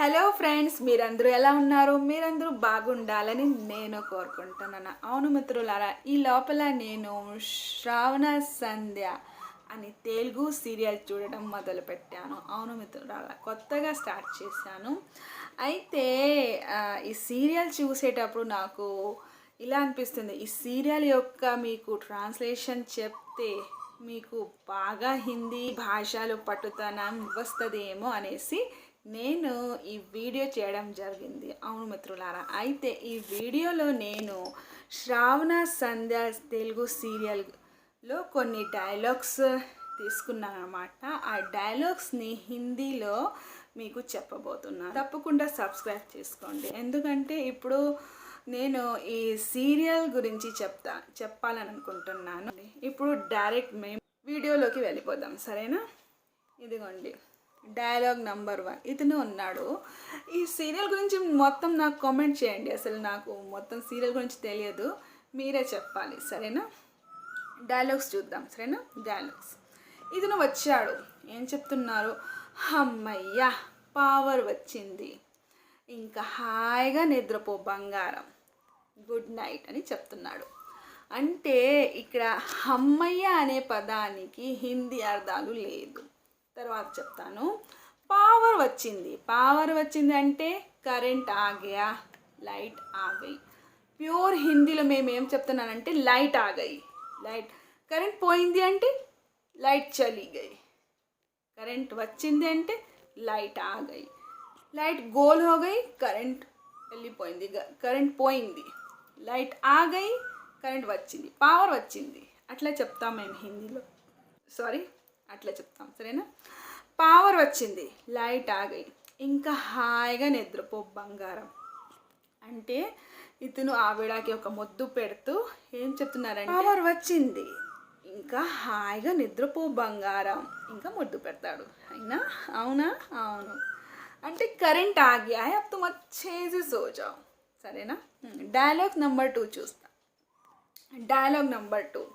Hello friends మీరందరూ ఎలా ఉన్నారు? మీరందరూ బాగుండాలని నేను కోరుకుంటున్నాను. అవును మిత్రులారా ఈ లోపల నేను శ్రావణ సంధ్య అని తెలుగు సీరియల్ చూడడం మొదలుపెట్టాను. అవును మిత్రులారా కొత్తగా స్టార్ట్ చేశాను. అయితే ఈ సీరియల్ చూసేటప్పుడు నాకు ఇలా అనిపిస్తుంది. ఈ సీరియల్ యొక్క మీకు ట్రాన్స్లేషన్ చెప్తే మీకు బాగా హిందీ భాషలు పట్టుతనం వస్తుందేమో అనేసి నేను ఈ వీడియో చేయడం జరిగింది. అవును మిత్రులారా అయితే ఈ వీడియోలో నేను శ్రావణ సంధ్య తెలుగు సీరియల్లో కొన్ని డైలాగ్స్ తీసుకున్నాను అనమాట ఆ డైలాగ్స్ని హిందీలో మీకు చెప్పబోతున్నాను. తప్పకుండా సబ్స్క్రైబ్ చేసుకోండి. ఎందుకంటే ఇప్పుడు నేను ఈ సీరియల్ గురించి చెప్తా చెప్పాలని అనుకుంటున్నాను ఇప్పుడు డైరెక్ట్ మేము వీడియోలోకి వెళ్ళిపోదాం. సరేనా? ఇదిగోండి. Dialogue number one. ఇతను ఉన్నాడు. ఈ సీరియల్ గురించి మొత్తం నాకు కామెంట్ చేయండి. అసలు నాకు మొత్తం సీరియల్ గురించి తెలియదు. మీరే చెప్పాలి. సరేనా? డైలాగ్స్ చూద్దాం. సరేనా? డైలాగ్స్. ఇతను వచ్చాడు. ఏం చెప్తున్నారు? అమ్మయ్యా! పవర్ వచ్చింది. ఇంకా హాయిగా నిద్రపో బంగారం. గుడ్ నైట్ అని చెప్తున్నాడు. అంటే ఇక్కడ హమ్మయ్య అనే పదానికి హిందీ అర్థాలు లేదు. తర్వాత చెప్తాను. పవర్ వచ్చింది. పవర్ వచ్చింది అంటే కరెంట్ ఆగయా? లైట్ ఆగయి. ప్యూర్ హిందీలో మేము ఏం చెప్తున్నానంటే లైట్ ఆగయి. లైట్ కరెంట్ పోయింది అంటే లైట్ చలిగయి. కరెంట్ వచ్చింది అంటే లైట్ ఆగయి. లైట్ గోల్ హోగయి కరెంట్ వెళ్ళిపోయింది. కరెంట్ పోయింది. లైట్ ఆగయి కరెంట్ వచ్చింది. పవర్ వచ్చింది. అట్లా చెప్తాం మేము హిందీలో. సారీ అట్లా చెప్తాం సరేనా? పవర్ వచ్చింది. లైట్ ఆగాయి. ఇంకా హాయిగా నిద్రపో బంగారం. అంటే ఇతను ఆవిడకి ఒక మొద్దు పెడుతూ ఏం చెప్తున్నారంటే పవర్ వచ్చింది. ఇంకా హాయిగా నిద్రపో బంగారం. ఇంకా మొద్దు పెడతాడు. అయినా? అవునా? అవును. అంటే కరెంట్ ఆగి ఆయా వచ్చేసి సోజావు సరేనా? డైలాగ్ నెంబర్ టూ చూస్తా. డైలాగ్ నెంబర్ టూ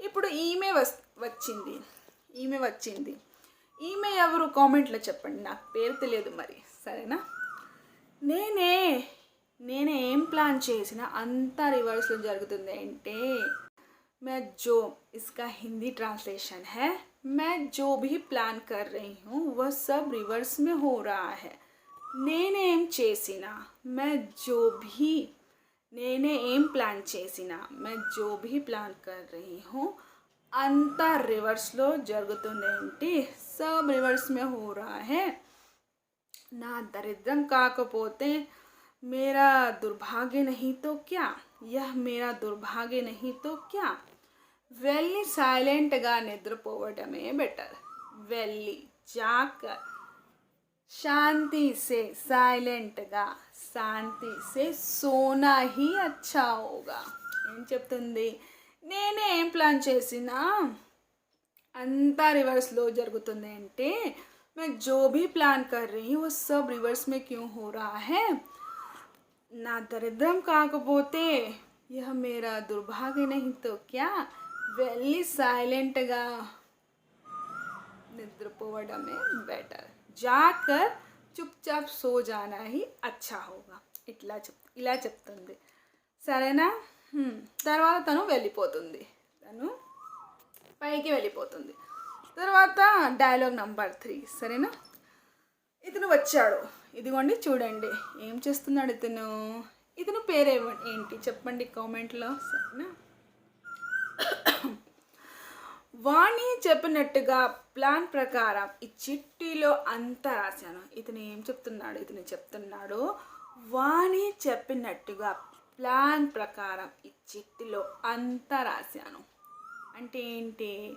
ఇప్పుడు ఈమె వచ్చింది. ఈమె వచ్చింది ఈమె ఎవరు కామెంట్లో చెప్పండి నాకు పేరు తెలియదు మరి సరేనా నేనే నేనే ఏం ప్లాన్ చేసినా అంతా రివర్స్లో జరుగుతుంది అంటే मैं जो इसका हिंदी ट्रांसलेशन है मैं जो भी प्लान कर रही हूँ वह सब रिवर्स में हो रहा है నేనేం చేసినా मैं जो भी నేనే ఏం ప్లాన్ చేసినా मैं जो भी प्लान कर रही हूँ అంతా రివర్స్లో జరుగుతుందేంటి? సబ్ రివర్స్ మే హో నా దరిద్రం కాకపోతే మేరా దుర్భాగ్య నహి క్యా? యహ్ మేరా దుర్భాగ్య నహి క్యా? వెళ్ళి సైలెంట్గా నిద్రపోవడమే బెటర్. వెళ్ళి జాక శాంతి సే సైలెంట్గా శాంతి సే సోనా హీ అచ్చా హోగా. ఏం చెప్తుంది? నేనే ఏం ప్లాన్ చేసినా అంతా రివర్స్లో జరుగుతుంది అంటే मैं जो भी प्लान कर रही हूँ वो सब रिवर्स में क्यों हो रहा है నా దరిద్రం కాకపోతే ఇహ మేరా దుర్భాగ్య నహితో క్యా వెళ్ళి సైలెంట్గా నిద్రపోవడమే బెటర్ జాకర్ చుప్చాప్ సో జానా హీ అచ్చా హోగా ఇట్లా చెప్ ఇలా చెప్తుంది సరేనా హ్మ్. తర్వాత తను వెళ్ళిపోతుంది. తను పైకి వెళ్ళిపోతుంది. తర్వాత డైలాగ్ నంబర్ త్రీ సరేనా? ఇతను వచ్చాడు. ఇదిగోండి చూడండి. ఏం చేస్తున్నాడు ఇతను? ఇతను పేరు ఏంటి? చెప్పండి కామెంట్లో సరేనా? వాణి చెప్పినట్టుగా ప్లాన్ ప్రకారం ఈ చిట్టీలో అంతా రాశాను. ఇతను ఏం చెప్తున్నాడు? ఇతను చెప్తున్నాడు వాణి చెప్పినట్టుగా ప్లాన్ ప్రకారం ఈ చిట్టిలో అంతా రాశాను. అంటే ఏంటి?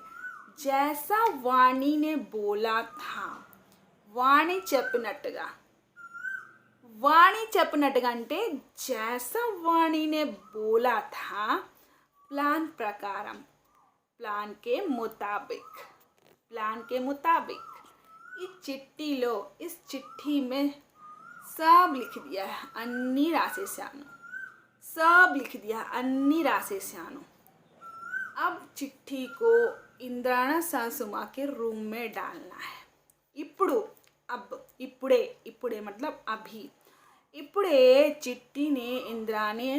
జైసా వాణినే బోలా థా. వాణి చెప్పినట్టుగా. వాణి చెప్పినట్టుగా అంటే జైసా వాణినే బోలా థా ప్లాన్ ప్రకారం. ప్లాన్కే ముతాబిక్. ప్లాన్కే ముతాబిక్. ఈ చిట్టిలో ఇస్ చిట్టీ మే సబ్ లిఖి దియా అన్నీ రాసేసాను सब लिख दिया है अन्नी राशेशानु अब चिट्ठी को इंद्राणा सासुमा के रूम में डालना है ఇప్పుడు అబ్ ఇప్పుడే ఇప్పుడే మతలబ్ అభి ఇప్పుడే చిట్టిని ఇంద్రాని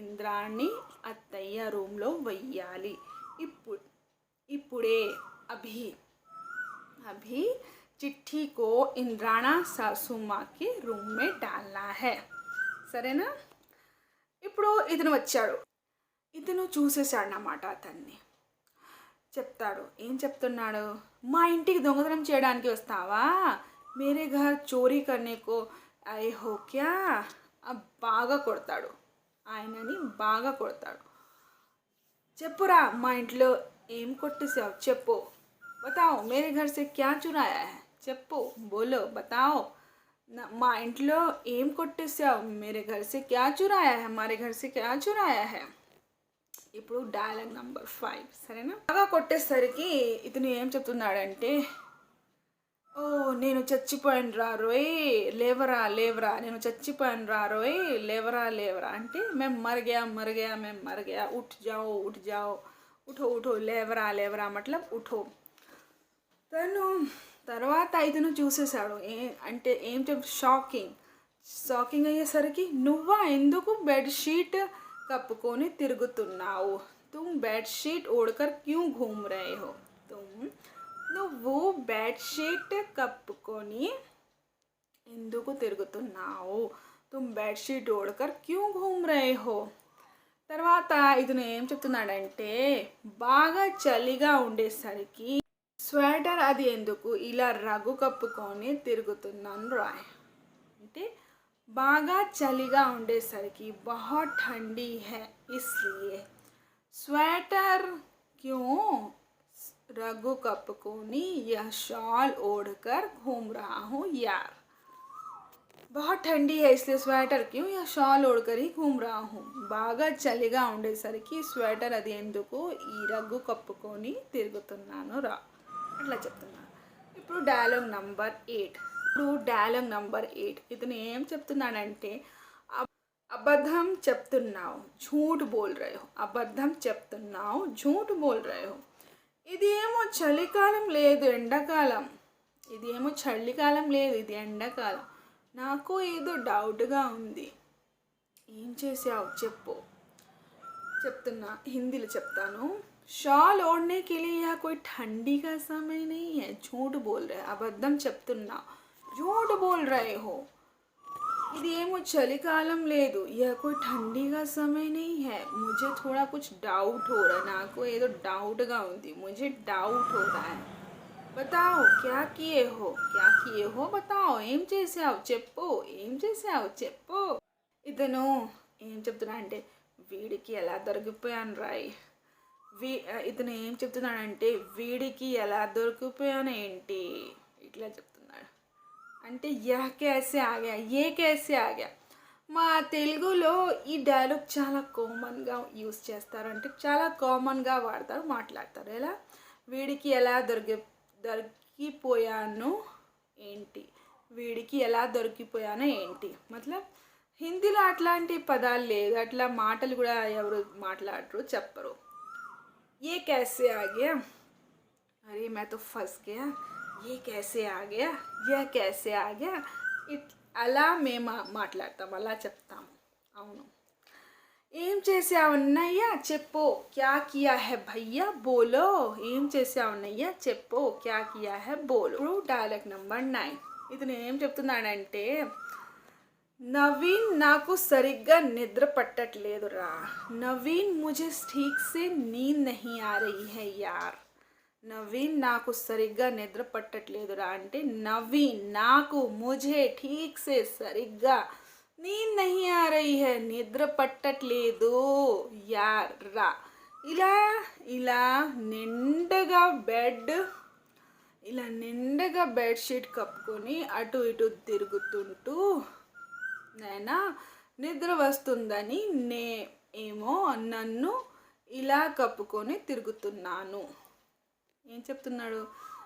ఇంద్రాణి అత్తయ్య రూమ్లో వెయ్యాలి ఇప్పుడు ఇప్పుడే అభి अभी चिट्ठी को इंद्राणा सासू माँ के రూమ్ మే డాల్నా హే సరేనా ఎప్పుడో ఇతను వచ్చాడు. ఇతను చూసేశాడనమాట అతన్ని. చెప్తాడు ఏం చెప్తున్నాడు? మా ఇంటికి దొంగతనం చేయడానికి వస్తావా? మేరే ఘర్ చోరీ కర్నేకు ఐ హోక్యా బాగా కొడతాడు. ఆయనని బాగా కొడతాడు. చెప్పురా మా ఇంట్లో ఏం కొట్టేసావు చెప్పు. బతావు మేరే ఘర్ సే క్యా చురాయా చెప్పు బోలో బతావు. మా ఇంట్లో ఏం కొట్టేసావు మేరే ఘర్ సే క్యా చురాయా హై హమారే ఘర్ సే క్యా చురాయా హై ఇప్పుడు డైలాగ్ నంబర్ ఫైవ్ సరేనా బాగా కొట్టేసరికి ఇతను ఏం చెప్తున్నాడంటే ఓ నేను చచ్చిపోయాను రా రోయ్ లేవరా లేవరా నేను చచ్చిపోయాను రా రోయ్ లేవరా లేవరా అంటే మేము మరగయా మరగయా మేము మరగయా ఉఠ్ జాओ ఉఠ్ జాओ ఉఠో ఉఠో లేవరా లేవరా మతలబ్ ఉఠో తను తర్వాత ఇతను చూసేశాడు. ఏ అంటే ఏం చెప్ షాకింగ్. షాకింగ్ అయ్యేసరికి నువ్వా ఎందుకు బెడ్షీట్ కప్పుకొని తిరుగుతున్నావు? తుమ్ బెడ్షీట్ ఓడకర్ క్యూ ఘూమ్ రే హో? తుమ్ నువ్వు బెడ్షీట్ కప్పుకొని ఎందుకు తిరుగుతున్నావు? తుమ్ బెడ్షీట్ ఓడకర్ క్యూ ఘూమ్ రే హో? తర్వాత ఇతను ఏం చెప్తున్నాడంటే బాగా చలిగా ఉండేసరికి స్వెటర్ అది ఎందుకు ఇలా రగ్గు కప్పుకొని తిరుగుతున్నాను రాయ్ అంటే బాగా చలిగా ఉండేసరికి बहुत ठंडी है इसलिए स्वेटर क्यों रघु कपकोनी यह शॉल ओढ़कर घूम रहा हूँ यार बहुत ठंडी है इसलिए स्वेटर क्यों या షాల్ ఓడకరి घूम रहा हूँ బాగా చలిగా ఉండేసరికి స్వెటర్ అది ఎందుకు ఈ రగ్గు కప్పుకొని తిరుగుతున్నాను రా అట్లా చెప్తున్నాను ఇప్పుడు డైలాగ్ నంబర్ ఎయిట్ ఇప్పుడు డైలాగ్ నంబర్ ఎయిట్ ఇతను ఏం చెప్తున్నాడంటే అబ్- అబద్ధం చెప్తున్నావు झूठ बोल रहे हो అబద్ధం చెప్తున్నావు झूठ बोल रहे हो ఇది ఏమో చలికాలం లేదు ఎండాకాలం ఇది ఏమో చలికాలం లేదు ఇది ఎండాకాలం నాకు ఏదో డౌట్గా ఉంది ఏం చేసావు చెప్పు చెప్తున్నా హిందీలో చెప్తాను शॉल ओढ़ने के लिए यह कोई ठंडी का समय नहीं है। झूठ बोल रहे अब एकदम చెప్తున్నా झूठ बोल रहे हो। ఇదేమో ले दो। यह कोई ठंडी का समय नहीं है। मुझे थोड़ा कुछ डाउट हो रहा है ना। को ये तो डाउट का होती मुझे डाउट हो रहा है। बताओ, क्या किए हो? क्या किए हो? बताओ। एम जैसे ఏం చేసావు చెప్పు ఏం చేసావు చెప్పు ఇతను ఏం చెప్తున్నా वीड़ की अला దొరికిపోయాను రాయి వీ ఇతను ఏం చెప్తున్నాడంటే వీడికి ఎలా దొరికిపోయాను ఏంటి? ఇట్లా చెప్తున్నాడు. అంటే యా కేసే ఆగా ఏ కేసే ఆగా. మా తెలుగులో ఈ డైలాగ్ చాలా కామన్గా యూస్ చేస్తారు. అంటే చాలా కామన్గా వాడతారు మాట్లాడతారు. ఎలా? వీడికి ఎలా దొరికి దొరికిపోయాను ఏంటి? వీడికి ఎలా దొరికిపోయానో ఏంటి? మతలబ్ హిందీలో అట్లాంటి పదాలు లేదు. అట్లా మాటలు కూడా ఎవరు మాట్లాడరు చెప్పరు. ये कैसे आ गया अरे मैं तो फंस गया ये कैसे आ गया यह कैसे आ गया ఇట్ అలా మేము మాట్లాడతాం అలా చెప్తాము అవును ఏం చేసావు అన్నయ్య చెప్పు క్యా కియా హే భయ్యా బోలో ఏం చేసావు అన్నయ్య చెప్పు క్యా కియా హే బోలో ఇప్పుడు డైలాగ్ నెంబర్ నైన్ ఇతను ఏం చెప్తున్నాడంటే నవీన్ నాకు సరిగ్గా నిద్ర పట్టట్లేదు రా నవీన్ ముజే ఠీక్ సే నీంద్ నహీ ఆ రహీ హై యార్. నవీన్ నాకు సరిగ్గా నిద్ర పట్టట్లేదురా అంటే నవీన్ నాకు ముజే ఠీక్ సే సరిగ్గా నీంద్ నహీ ఆ రహీ హై నిద్ర పట్టట్లేదు యార్ రా ఇలా ఇలా నిండగా బెడ్ ఇలా నిండగా బెడ్షీట్ కప్పుకొని అటు ఇటు తిరుగుతుంటూ नैना निद्र वस्तमो नु इला कपना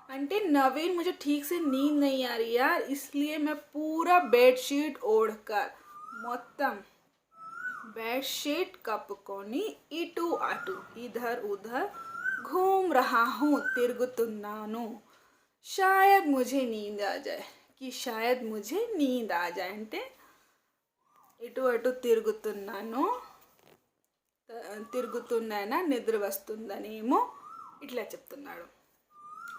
अंत नवीन मुझे ठीक से नींद नहीं आ रही यार इसलिए मैं पूरा बेडशीट ओढ़कर मतम बेडशीट कपकोनी इटू अटू इधर उधर घूम रहा हूँ तिगत शायद मुझे नींद आ जाए कि शायद मुझे नींद आ जाए अंटे ఇటు అటు తిరుగుతున్నాను. తిరుగుతున్నాయన నిద్ర వస్తుందని ఏమో ఇట్లా చెప్తున్నాడు.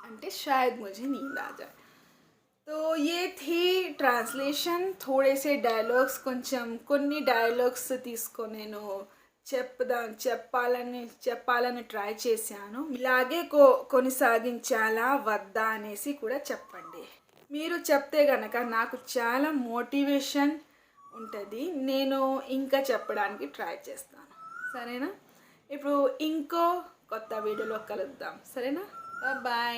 అంటే షాయద్ ముజే నీంద ఆజాయ్తో ఏ థీ ట్రాన్స్లేషన్ థోడేసే డైలాగ్స్ కొంచెం కొన్ని డైలాగ్స్ తీసుకొని నేను చెప్పదా చెప్పాలని చెప్పాలని ట్రై చేశాను. ఇలాగే కో కొనసాగించాలా వద్దా అనేసి కూడా చెప్పండి. మీరు చెప్తే గనక నాకు చాలా మోటివేషన్ ఉంటుంది. నేను ఇంకా చెప్పడానికి ట్రై చేస్తాను. సరేనా? ఇప్పుడు ఇంకో కొత్త వీడియోలో కలుద్దాం. సరేనా? బాయ్.